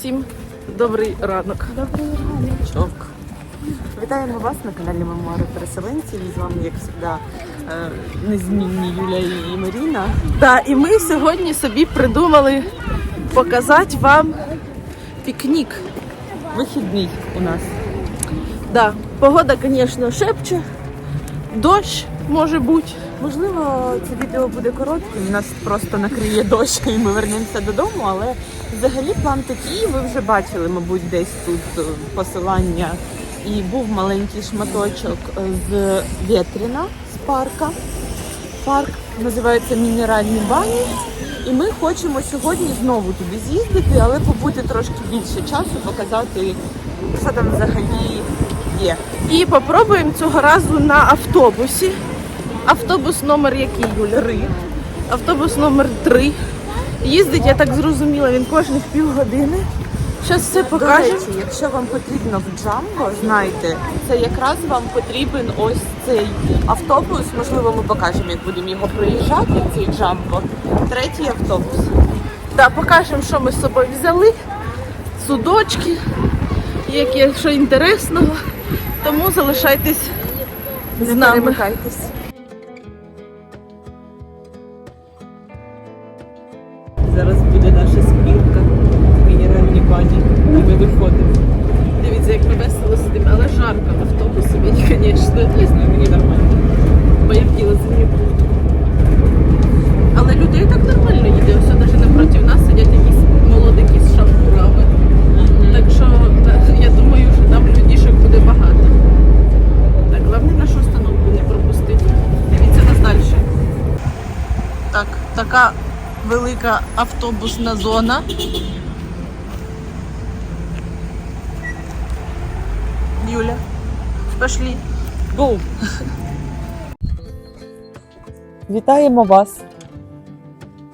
всім добрий ранок. Добрий раночок. Вітаємо вас на каналі Мемуари переселенців. З вами, як завжди, е, незмінні Юля і Маріна. Да, і ми сьогодні собі придумали показати вам пікнік. Вихідний у нас. Да, погода, звісно, шепче, дощ може бути. Можливо, це відео буде коротким. Нас просто накриє дощ і ми вернемося додому. Але взагалі план такий. Ви вже бачили, мабуть, десь тут е, посилання. І був маленький шматочок е, з Вєтріна з парка. Парк називається Мінеральні бані. І ми хочемо сьогодні знову туди з'їздити, але побути трошки більше часу, показати, що там взагалі є. І попробуємо цього разу на автобусі. Автобус номер який, Юля? Автобус номер 3. Їздить, я так зрозуміла, він кожних півгодини. Зараз все До покажемо. речі, якщо вам потрібно в Джамбо, знайте, це якраз вам потрібен ось цей автобус. Можливо, ми покажемо, як будемо його проїжджати, цей Джамбо. Третій автобус. Да, покажемо, що ми з собою взяли. Судочки, які що інтересного. Тому залишайтесь з Не нами. перемикайтесь. Виходимо. Дивіться, як ми весело сидимо, але жарко в автобусі мені, звісно. Не знаю, мені нормально. Моє тіло землі. Але людей так нормально їде. Ось навіть напроти нас сидять якісь молодики з шампурами. Так що я думаю, що там людішок буде багато. Так, головне нашу установку не пропустити. Дивіться нас далі. Так, така велика автобусна зона. Юля, пошли. Гоу! Вітаємо вас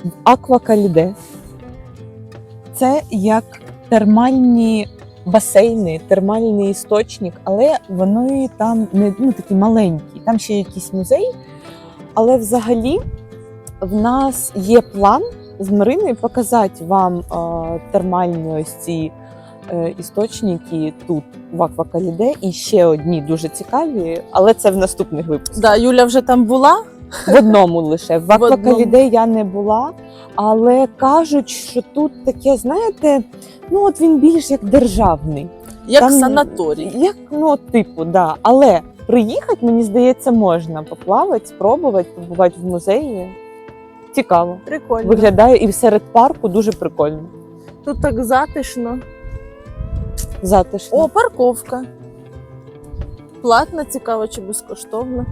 в Аквакаліде. Це як термальні басейни, термальний істочник, але вони там не ну, такі маленькі. Там ще якийсь музей. Але взагалі в нас є план з Мариною показати вам е, термальні ось ці істочники тут в Аквакаліде. І ще одні дуже цікаві, але це в наступних випусках. Да, Юля вже там була. В одному лише. В. Аквакаліде я не була, але кажуть, що тут таке, знаєте, ну от він більш як державний. Як Там- санаторій. Як, ну, типу, да. Але приїхати, мені здається, можна поплавати, спробувати, побувати в музеї. Цікаво. Прикольно. Виглядає і серед парку дуже прикольно. Тут так затишно. Затишно. О, парковка. Платна, цікаво чи безкоштовна.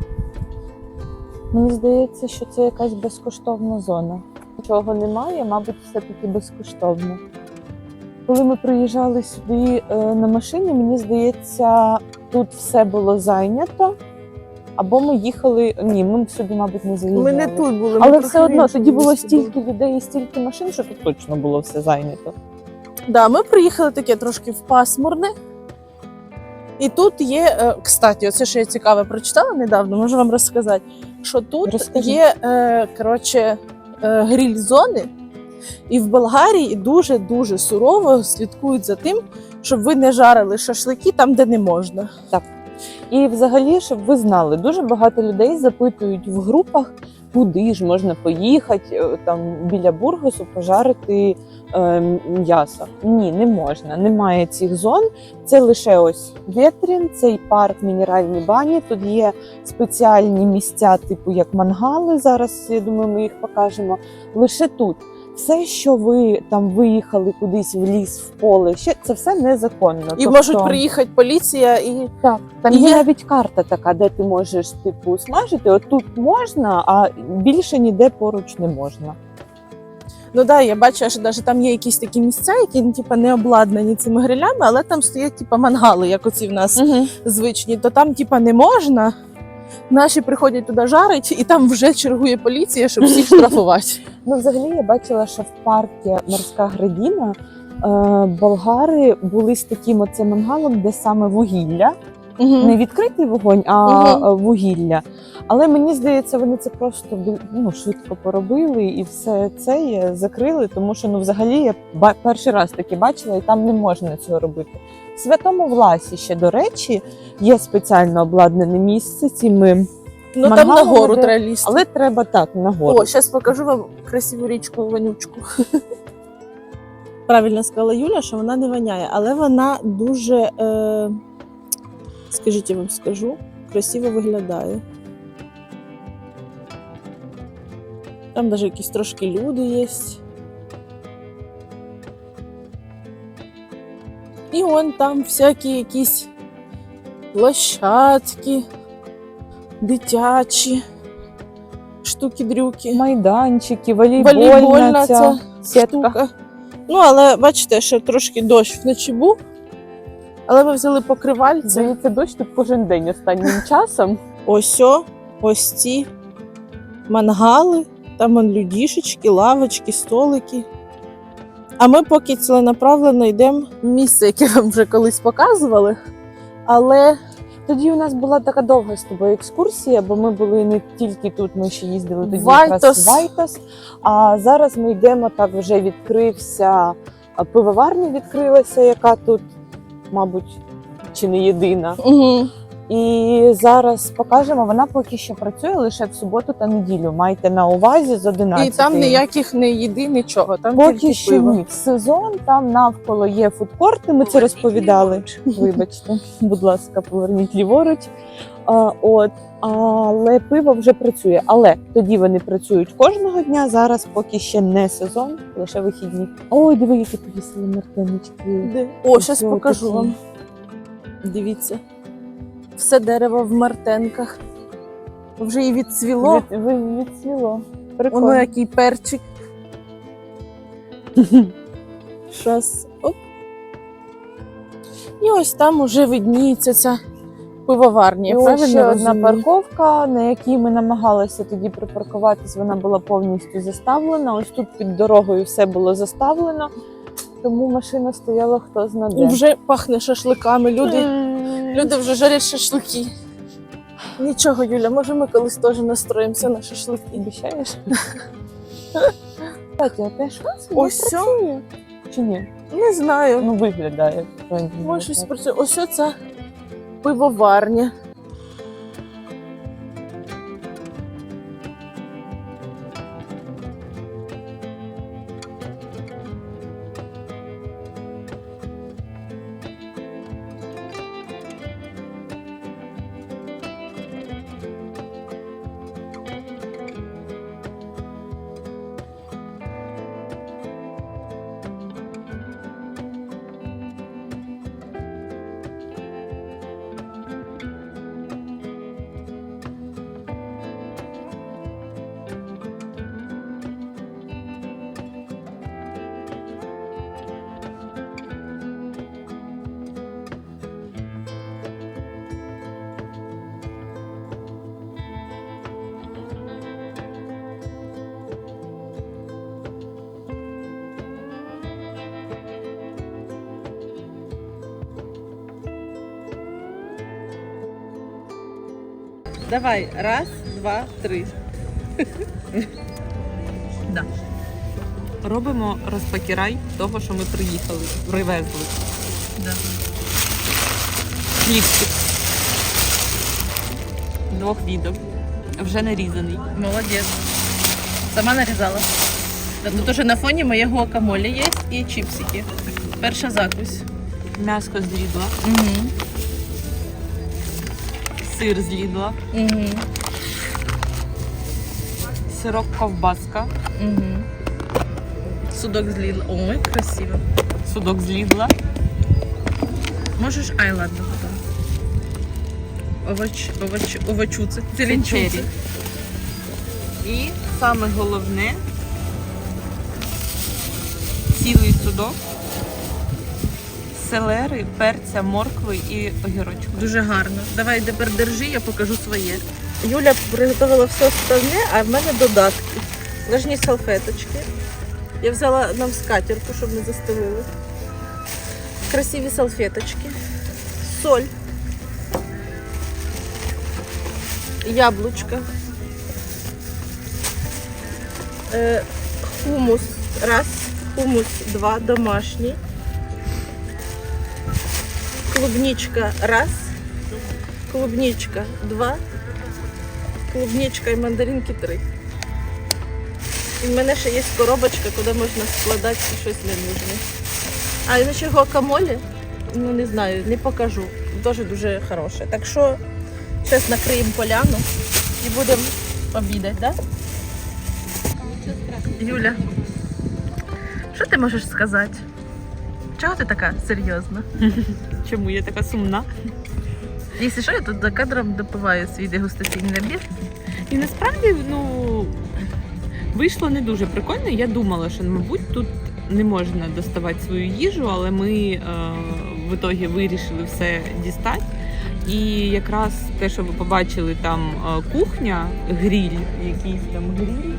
Мені здається, що це якась безкоштовна зона. Нічого немає, мабуть, все-таки безкоштовно. Коли ми приїжджали сюди е, на машині, мені здається, тут все було зайнято. Або ми їхали. Ні, ми сюди, мабуть, не заїжджали. Ми не тут були. ми Але все одно тоді було стільки людей і стільки машин, що тут точно було все зайнято. Да, ми приїхали таке трошки в пасмурне. І тут є, е, кстати, оце що я цікаве прочитала недавно, можу вам розказати, що тут Розкажи. є е, коротше, е, гриль-зони, і в Болгарії дуже-дуже сурово слідкують за тим, щоб ви не жарили шашлики там, де не можна. Так. І взагалі, щоб ви знали, дуже багато людей запитують в групах, куди ж можна поїхати е, там біля Бургосу пожарити е, м'ясо. Ні, не можна. Немає цих зон. Це лише ось Вєтрін, цей парк мінеральні бані. Тут є спеціальні місця, типу як мангали. Зараз я думаю, ми їх покажемо. Лише тут. Все, що ви там виїхали кудись в ліс, в поле, ще це все незаконно. І Тобто- можуть приїхати поліція і так, там І є є- навіть карта така, де ти можеш типу смажити. От тут можна, а більше ніде поруч не можна. Ну да, я бачу, що навіть там є якісь такі місця, які типа, не обладнані цими грилями, але там стоять типа мангали, як оці в нас Угу. звичні. То там, типа, не можна. Наші приходять туди жарить, і там вже чергує поліція, щоб всіх штрафувати. Ну, взагалі, я бачила, що в парку морська градіна е, болгари були з таким оце мангалом, де саме вугілля. Угу. не відкритий вогонь, а е, вугілля. Але мені здається, вони це просто ну, швидко поробили і все це закрили, тому що ну, взагалі я ба- перший раз таке бачила, і там не можна цього робити. В святому власі ще, до речі, є спеціально обладнане місце цими, Ну там Мангал нагору буде, треба лізти. але треба так нагору. О, зараз покажу вам красиву річку вонючку. Правильно сказала Юля, що вона не воняє, але вона дуже, е, скажіть, я вам скажу, красиво виглядає. Там навіть якісь трошки люди є. І вон там всякі якісь площадки, дитячі штуки-дрюки. Майданчики, волейбольна, волейбольна ця ця сітка. штука. Ну, але бачите, що трошки дощ вночі був. Але ми взяли покривальце. Здається, дощ тут кожен день останнім часом. Ось о, ось ці мангали, там он людішечки, лавочки, столики. А ми поки ціленаправленно йдемо в місце, яке вам вже колись показували. Але Тоді у нас була така довга з тобою екскурсія, бо ми були не тільки тут, ми ще їздили тоді Вайтос. Вайтос. А зараз ми йдемо так, вже відкрився пивоварня відкрилася, яка тут, мабуть, чи не єдина. угу. І зараз покажемо, вона поки що працює лише в суботу та неділю. Майте на увазі з 11. і там ніяких не їди, нічого. Там Поки тільки що пиво. ні. В сезон там навколо є фудкорти. Ми це розповідали. Вибачте, будь ласка, поверніть ліворуч. А, от, але пиво вже працює. Але тоді вони працюють кожного дня. Зараз поки ще не сезон, лише вихідні. Ой, диви, які повісили мартиночки. О, зараз покажу такі. вам. Дивіться. Все дерево в мартенках. Вже і відцвіло. Від, ви- відцвіло. Воно який перчик. Щас. Оп. І ось там уже видніється ця пивоварня. І ось ще одна парковка, на якій ми намагалися тоді припаркуватись, вона була повністю заставлена. Ось тут під дорогою все було заставлено, тому машина стояла хто зна де. Вже пахне шашликами. Люди. Люди вже жарять шашлики. Нічого, Юля, може ми колись теж настроїмося на шашлики. Обіщаєш? Кстати, а теж Ось працює? Чи ні? Не знаю. Ну, виглядає. Може щось працює. Ось ця пивоварня. Давай, раз, два, три. Робимо розпакірай того, що ми приїхали, привезли. Да. Хлібчик. Двох відок. Вже нарізаний. Молодець. Сама нарізала. Да, Тут уже на фоні моє гуакамоле є і чіпсики. Перша закусь. М'ясо з лідла, Угу. Сир з лідла, Угу. сирок ковбаска, Угу. Судок з Лідла. Ой, красиво. судок з лідла, Можеш, ай, ладно, потом. Овоч, овоч, овочуци. Зеленчуці. Зеленчуци. І саме головне цілий судок, селери, перця, моркви і огірочку. Дуже гарно. Давай тепер держи, я покажу своє. Юля приготувала все остальне, а в мене додатки. Лежні салфеточки. Я взяла нам скатірку, щоб не застелили. Красиві салфеточки. Соль. яблучка, е, хумус раз, хумус два, домашній, клубничка раз, клубничка два, клубничка і мандаринки три. І в мене ще є коробочка, куди можна складати щось ненужне. А іначе гуакамолі, ну не знаю, не покажу. Теж дуже хороше. Так що зараз накриємо поляну і будемо обідати, так? Да? Юля, що ти можеш сказати? Чого ти така серйозна? Чому я така сумна? Якщо що, я тут за кадром допиваю свій дегустаційний набір. І насправді, ну вийшло не дуже прикольно. Я думала, що мабуть тут не можна доставати свою їжу, але ми е, в ітогі вирішили все дістати. І якраз те, що ви побачили, там е, кухня, гріль, якийсь там гріль.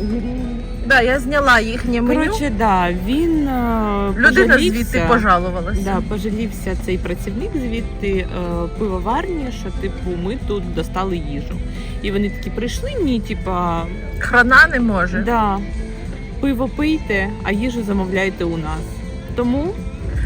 Гріль. Да, я зняла їхнє меню. Коротше, да, він е, Людина пожалівся- звідти пожалувалася. Да, пожалівся цей працівник звідти е, пивоварні, що типу ми тут достали їжу. І вони такі прийшли мені, типа, Храна не може. да, пиво пийте, а їжу замовляйте у нас. Тому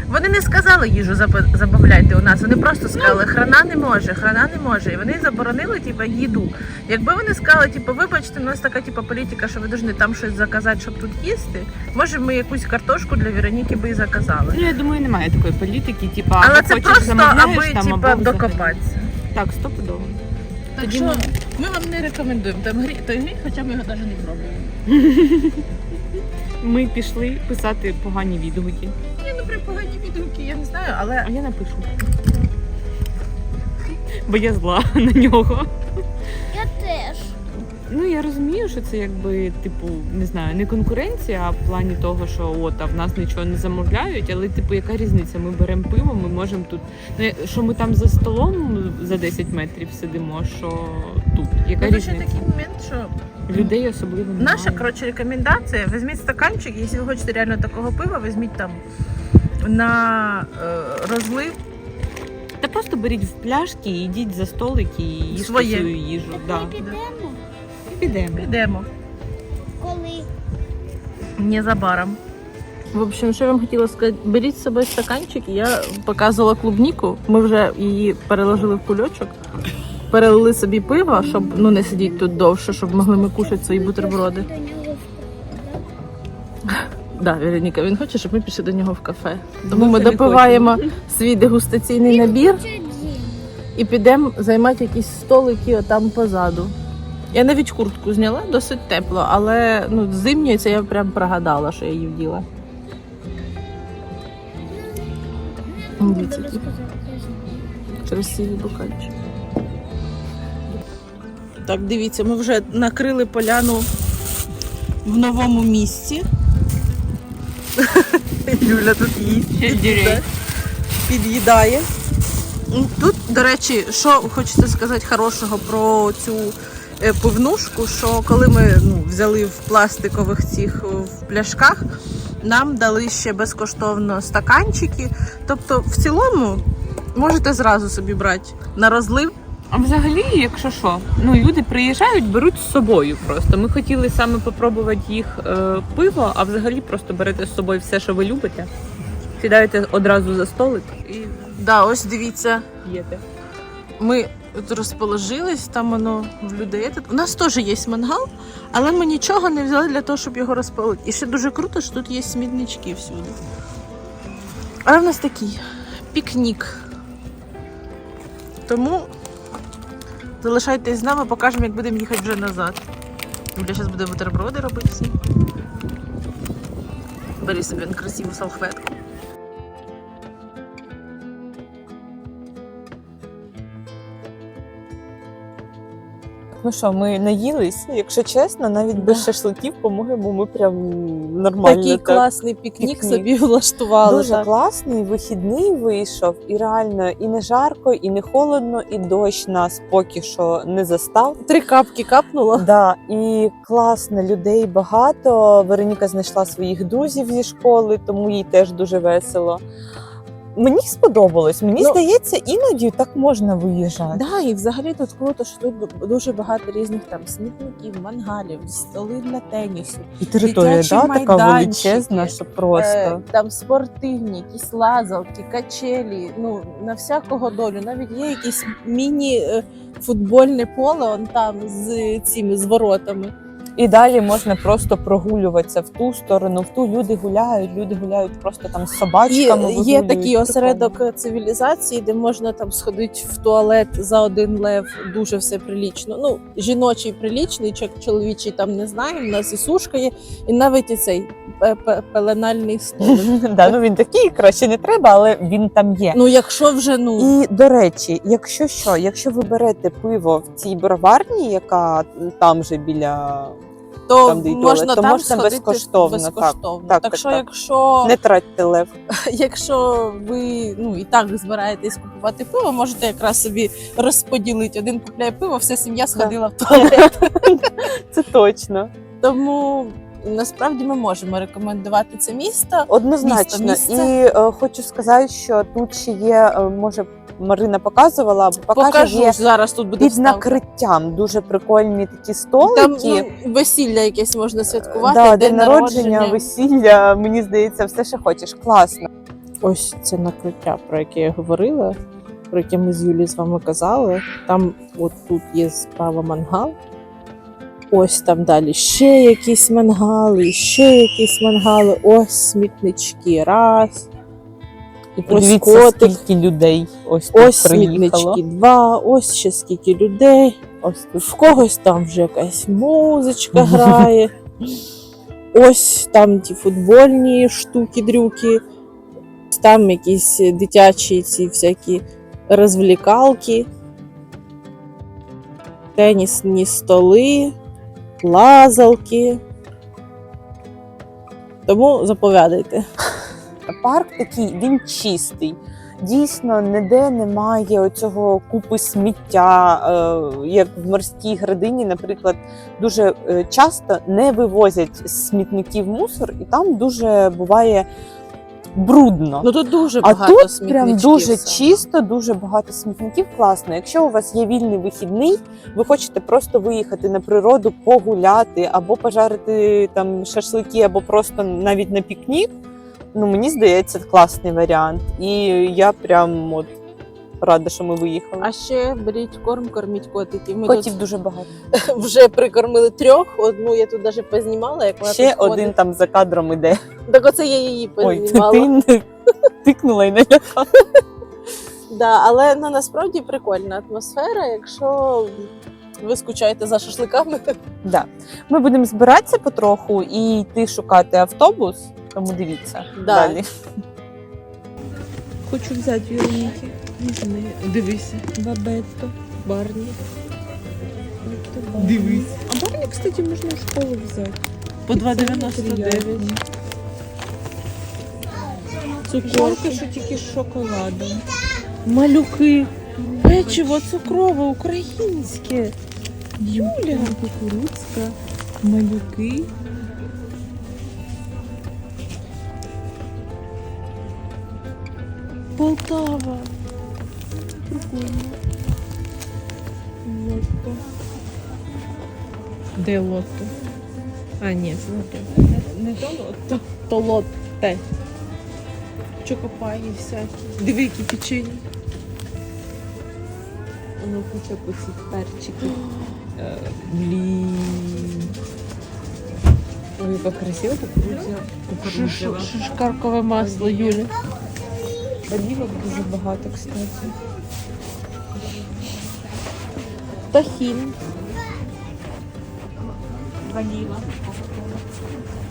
Вони не сказали їжу заб- забавляйте у нас. Вони просто сказали, храна не може, храна не може. І вони заборонили типу, їду. Якби вони сказали, типу, вибачте, у нас така типу, політика, що ви повинні там щось заказати, щоб тут їсти. Може, ми якусь картошку для Вероніки би і заказали. ну, я думаю, немає такої політики, типа, Але або це хочеш просто аби там, типу, або докопатися. Так, стопудово. Так Тоді що ми- ми вам не рекомендуємо там грі, той гріх, хоча ми його навіть не пробували. Ми пішли писати погані відгуки. Ну погані відгуки, я не знаю, але А я напишу. Бо я зла на нього. Я теж. Ну я розумію, що це якби типу не знаю, не конкуренція, а в плані того, що от а в нас нічого не замовляють, але типу, яка різниця? Ми беремо пиво, ми можемо тут. Ну, що ми там за столом за 10 метрів сидимо, що тут. Яка ну, ще різниця? такий момент, що Людей особливо немає. Наша коротше рекомендація: візьміть стаканчик, якщо ви хочете реально такого пива, візьміть там на е, розлив. Та просто беріть в пляшки, і йдіть за столики і їжте Своє. свою їжу. Так Да. ми підемо, Підемо. Підемо коли незабаром. В общем, що я вам хотіла сказати, беріть з собою стаканчик. Я показувала клубніку. Ми вже її переложили в кульочок, перелили собі пиво, щоб ну не сидіти тут довше, щоб могли ми кушати свої бутерброди. до нього Да, Вероніка, він хоче, щоб ми пішли до нього в кафе. Тому Ми ми допиваємо свій дегустаційний набір. І підемо займати якісь столики отам позаду. Я навіть куртку зняла, досить тепло, але ну, зимньою це я прям прогадала, що я її вділа. Дивіться, які красиві букальчики. Так, дивіться, ми вже накрили поляну в новому місці. Юля тут їсть. Під'їдає. Тут, до речі, що хочеться сказати хорошого про цю е, пивнушку, що коли ми ну, взяли в пластикових цих е, в пляшках, нам дали ще безкоштовно стаканчики. Тобто, в цілому можете зразу собі брати на розлив. А взагалі, якщо що, ну люди приїжджають, беруть з собою просто. Ми хотіли саме попробувати їх е, пиво, а взагалі просто берете з собою все, що ви любите. Сідаєте одразу за столик і Да, ось дивіться, п'єте. ми розположились, там воно в людей. У нас теж є мангал, але ми нічого не взяли для того, щоб його розпалити. І ще дуже круто, що тут є смітнички всюди. Але в нас такий пікнік. Тому залишайтесь з нами, покажемо, як будемо їхати вже назад. Юля зараз буде бутерброди робити всі. Бери собі красиву салфетку. Ну що, ми наїлись, якщо чесно, навіть без шашликів, по-моєму, ми прям нормально. Такий так. класний пікнік, Пікнік. собі влаштували. Дуже так. класний, вихідний вийшов, і реально і не жарко, і не холодно, і дощ нас поки що не застав. Три капки капнуло. Да, і класно, людей багато. Вероніка знайшла своїх друзів зі школи, тому їй теж дуже весело. Мені сподобалось. Мені Ну- здається, іноді так можна виїжджати. Да, і взагалі тут круто, що тут дуже багато різних там смітників, мангалів, столи для тенісу. І територія да, така величезна, що просто. Е, там спортивні, якісь лазалки, качелі. Ну на всякого долю. Навіть є якісь міні-футбольне поле, он там з цими з воротами. І далі можна просто прогулюватися в ту сторону, в ту люди гуляють, люди гуляють просто там з собачками. є вигулюють. такий осередок цивілізації, де можна там сходити в туалет за один лев. Дуже все прилічно. Ну, жіночий прилічний, чо- чоловічий там не знаю. У нас і сушка є, і навіть і цей пе- пе- пеленальний столик. Да, ну він такий, краще не треба, але він там є. Ну, якщо вже ну І до речі, якщо що, якщо ви берете пиво в цій броварні, яка там же біля то там, де можна туалет, то там можна сходити безкоштовно, безкоштовно. Так, Так, так, що, так. якщо не тратьте лев. якщо ви ну і так збираєтесь купувати пиво, можете якраз собі розподілити. Один купляє пиво, вся сім'я сходила в туалет. Це точно. Тому насправді ми можемо рекомендувати це місто. Однозначно. Місто, І е, хочу сказати, що тут ще є, е, може, Марина показувала, Покажу є зараз тут буде під вставка. накриттям дуже прикольні такі Там столики. ну, весілля якесь можна святкувати. да, день, народження, весілля, мені здається, все, що хочеш. Класно. Ось це накриття, про яке я говорила, про яке ми з Юлією з вами казали. Там, от тут є справа мангал. Ось там далі ще якісь мангали, ще якісь мангали. Ось смітнички. Раз. І ось Подивіться, котик. скільки людей ось тут Ось приїхало. смітнички два, ось ще скільки людей. Ось тут. В когось там вже якась музичка грає. Ось там ті футбольні штуки-дрюки, там якісь дитячі ці всякі розвлікалки, тенісні столи, лазалки. Тому заповядайте. Парк такий, він чистий. Дійсно, ніде немає оцього купи сміття, е, як в морській градині, наприклад, дуже е, часто не вивозять з смітників мусор, і там дуже буває брудно. Ну тут дуже а багато тут прям дуже саме. чисто, дуже багато смітників. Класно. Якщо у вас є вільний вихідний, ви хочете просто виїхати на природу, погуляти або пожарити там шашлики, або просто навіть на пікнік. Ну мені здається, класний варіант. І я прям от рада, що ми виїхали. А ще беріть корм, корміть котиків. Ми Котів дуже багато. вже прикормили трьох. Одну я тут навіть познімала, як вона Ще тут ходить. один там за кадром іде. Так оце я її Ой, познімала. ти не тикнула і не лякала. Да, але ну, насправді прикольна атмосфера, якщо ви скучаєте за шашликами. Да. Ми будемо збиратися потроху і йти шукати автобус, тому дивіться Да. далі. Хочу взяти Вероніки. Візьми. Дивися. Бабетто, Барні. Дивись. А Барні, кстати, можна в школу взяти. По 2,99. Цукорки, що тільки з шоколадом. Малюки. Печиво цукрове, українське. Юля. Кукурудзка. Малюки. Полтава. Прикольно. Лотто. Де лотто? А, ні, це не то. Не то лотто. То лотте. Чокопаї всякі. Диви, які печені. Воно куча цих перчиків. Е, Блін. Ой, яка красива кукурудзя. Шишкаркове масло, Юля. Олівок дуже багато, кстати. Тахін. Ваніла.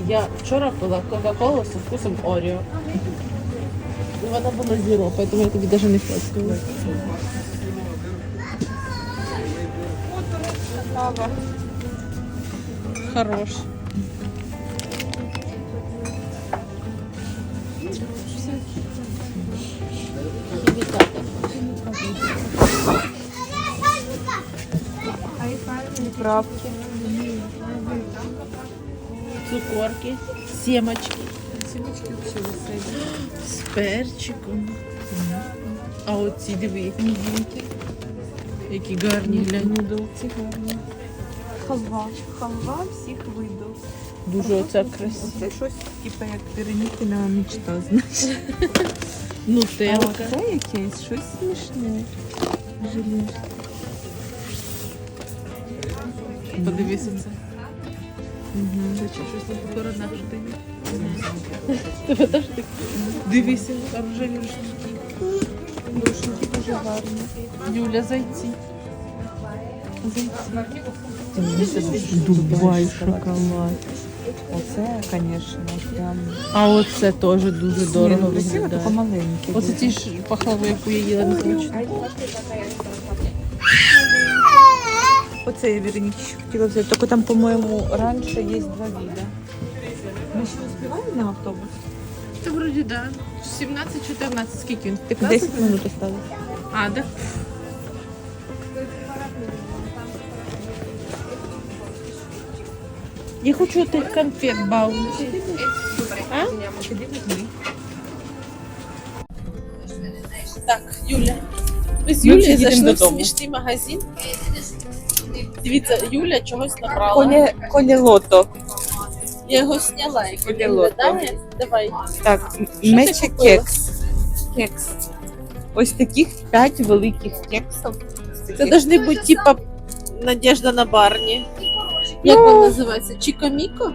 Я вчора пила Кока-Колу з вкусом Оріо. І вона була зіро, поэтому я тобі навіть не фоткала. Хорош. Приправки. Цукорки, семочки. Все веселі. З перчиком. А оці диви, які Мідінки. які гарні глянь. Гарні. Халва. Халва всіх видів. Дуже оце красиво. Це щось типу як Веронікіна мечта, знаєш. А Нутелка. це якесь щось смішне. Желе. Подивися це. Це чи щось на похоронах що дають? Тебе теж так? Дивися, рожеві рушники. Душеньки дуже гарні. Юля, зайці. Дубай шоколад. Оце, звісно, прям А оце теж дуже дорого ну, красиво, виглядає. маленьке. Оце ті ж пахлаву, яку я їла на смачно. Оце я Вероніки ще хотіла взяти. Тільки там, по-моєму, раніше є два вида. Ми ще успіваємо на автобус? Та вроді да. 17-14, скільки він? 15? 10 минут осталось. А, да? Я хочу тих конфет баунті. А? Так, Юля. Ми з Юлією зайшли в смішний магазин. Дивіться, Юля чогось набрала. Коля, Коля Лото. Я його сняла, як він Лото. виглядає. Давай. Так, ти купила? кекс. Кекс. Ось таких 5 великих кексів. Це должны бути типа Надежда на барні. Як Ну. він називається? Чікоміко?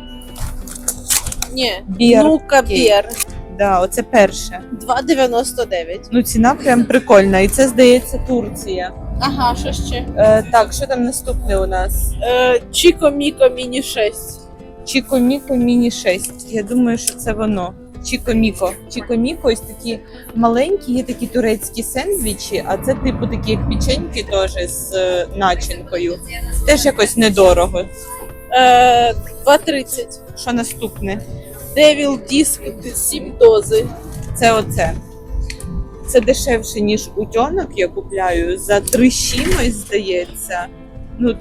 Ні. Бір. Ну-ка, бір. Да, оце перше. 2,99. Ну, ціна прям прикольна. І це, здається, Турція. Ага, що ще? Е, так, що там наступне у нас? Е, Чіко-міко міні 6. Чіко Міко Міні 6. Я думаю, що це воно. Чіко Міко. Чіко Міко ось такі маленькі, є такі турецькі сендвічі, а це типу такі як печеньки теж з е, начинкою. Теж якось недорого. Е, 2,30. Що наступне? Devil Disc 7 дози. Це оце. Це дешевше, ніж утьонок я купляю. За три з здається. Ну,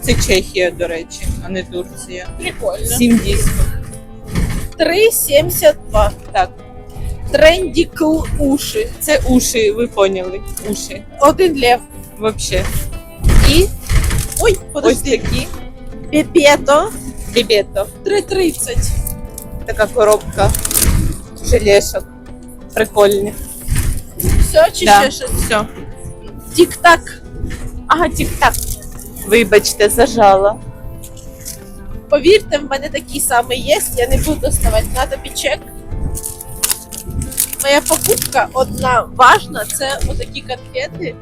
це Чехія, до речі, а не Турція. Прикольно. Сім дійсно. 3,72. Так, Тренді кл уші. це уші, ви поняли. Уші. Один лев. Вообще. І. Ой, Ось такі Пепето. бібето. 3,30. Така коробка желешок. Прикольні. Все, чи Да. ще щось? Все. Тік-так. Ага, тік-так. Вибачте, зажала. Повірте, в мене такий самий є, я не буду доставати. Надо пічек. Моя покупка одна важна, це отакі конфети.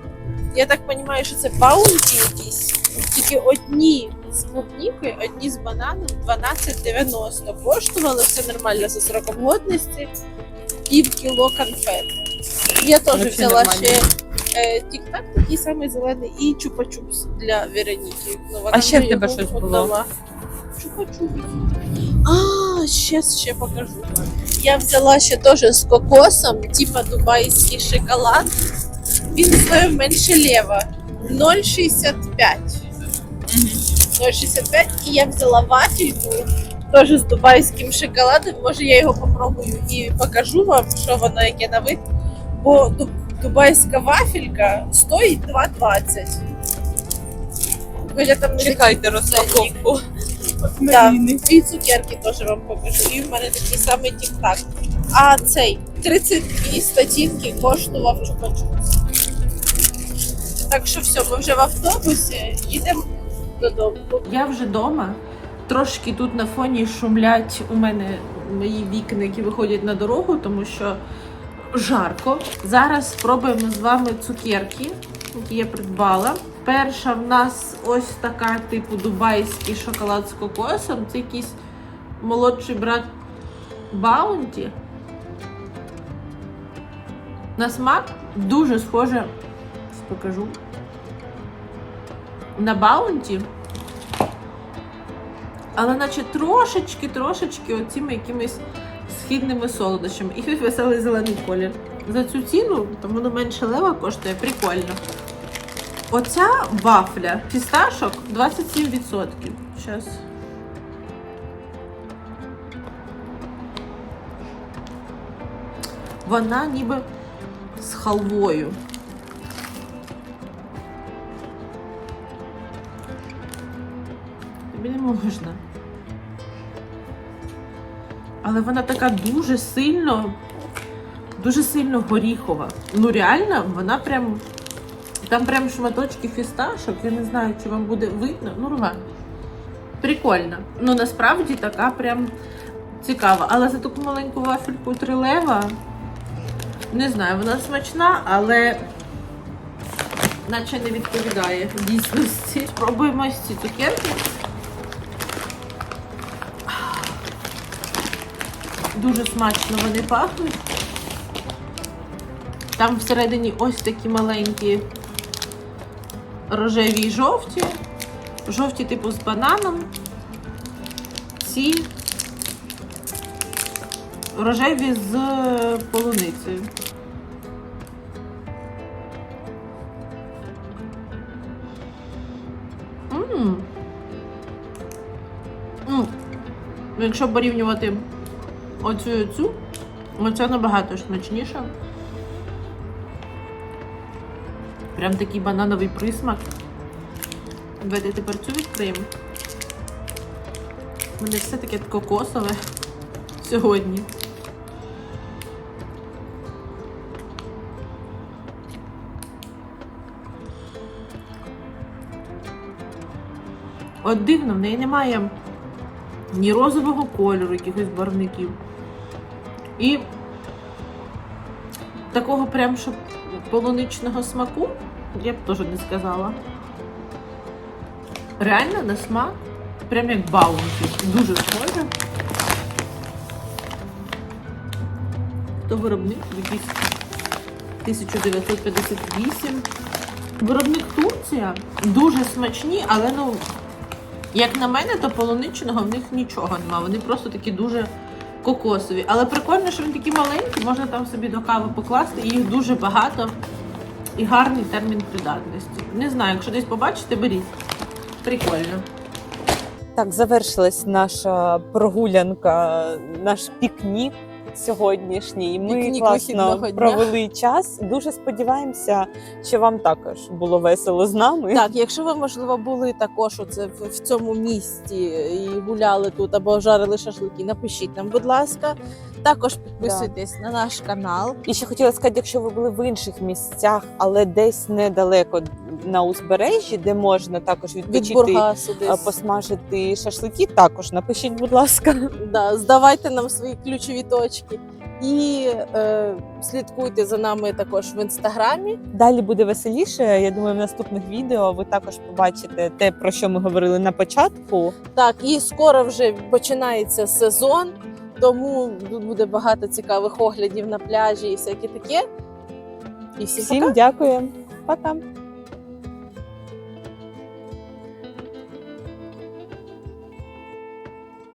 Я так розумію, що це баунті якісь. Тільки одні з клубнікою, одні з бананом 12,90. Коштували все нормально за сроком годності. Пів кіло конфет. Я теж Вообще взяла нормально. ще е, тік-так, такий самий зелений, і чупа-чупс для Вероніки. Ну, вона А ще в мені тебе його щось було? Чупа-чупс. А, щас ще покажу. Я взяла ще теж з кокосом, типа дубайський шоколад. Він стоїв менше лева. 0,65. 0,65. І я взяла вафельку теж з дубайським шоколадом. Може я його попробую і покажу вам, що воно яке на вид. Бо ду- дубайська вафелька стоїть 2,20. Хоча там не Чекайте розпаковку. так, і цукерки теж вам покажу. І в мене такий самий тік-так. А цей 32 статінки коштував чупа-чупс. Так що все, ми вже в автобусі, їдемо додому. Я вже вдома. Трошки тут на фоні шумлять у мене мої вікна, які виходять на дорогу, тому що жарко. Зараз спробуємо з вами цукерки, які я придбала. Перша в нас ось така, типу, дубайський шоколад з кокосом. Це якийсь молодший брат Баунті. На смак дуже схоже. Покажу. На Баунті. Але наче трошечки, трошечки оціми якимись східними солодощами. І веселий зелений колір. За цю ціну, там воно менше лева коштує, прикольно. Оця вафля фісташок 27%. Зараз. вона ніби з халвою. Тобі не можна. Але вона така дуже сильно, дуже сильно горіхова. Ну реально, вона прям. Там прям шматочки фісташок, я не знаю, чи вам буде видно. Ну, нормально. Прикольно. Ну насправді така прям цікава. Але за таку маленьку вафельку трилева. Не знаю, вона смачна, але наче не відповідає дійсності. Спробуємо ці цукерки. Дуже смачно вони пахнуть. Там всередині ось такі маленькі рожеві і жовті. Жовті, типу, з бананом. Ці рожеві з полуницею. М. М. Ну, Якщо порівнювати оцю і цю, оця набагато смачніша. Прям такий банановий присмак. Давайте тепер цю відкриємо. У мене все таке кокосове сьогодні. От дивно, в неї немає ні розового кольору, якихось барвників. І такого прям, щоб полуничного смаку, я б теж не сказала. Реально на смак, прям як баунті. Дуже схоже. То виробник якийсь 1958. Виробник Турція. Дуже смачні, але ну, як на мене, то полуничного в них нічого нема. Вони просто такі дуже кокосові. Але прикольно, що вони такі маленькі, можна там собі до кави покласти, і їх дуже багато. І гарний термін придатності. Не знаю, якщо десь побачите, беріть. Прикольно. Так, завершилась наша прогулянка, наш пікнік сьогоднішній. Ми Пікнік класно вихідного дня. провели час. Дуже сподіваємося, що вам також було весело з нами. Так, якщо ви, можливо, були також оце в, в цьому місті і гуляли тут або жарили шашлики, напишіть нам, будь ласка. Також підписуйтесь на наш канал. І ще хотіла сказати, якщо ви були в інших місцях, але десь недалеко на узбережжі, де можна також Від відпочити, Бургасу десь. посмажити шашлики, також напишіть, будь ласка. Да, здавайте нам свої ключові точки. І е, слідкуйте за нами також в інстаграмі. Далі буде веселіше. Я думаю, в наступних відео ви також побачите те, про що ми говорили на початку. Так, і скоро вже починається сезон, тому тут буде багато цікавих оглядів на пляжі і всяке таке. І всім пока. Дякую, пока.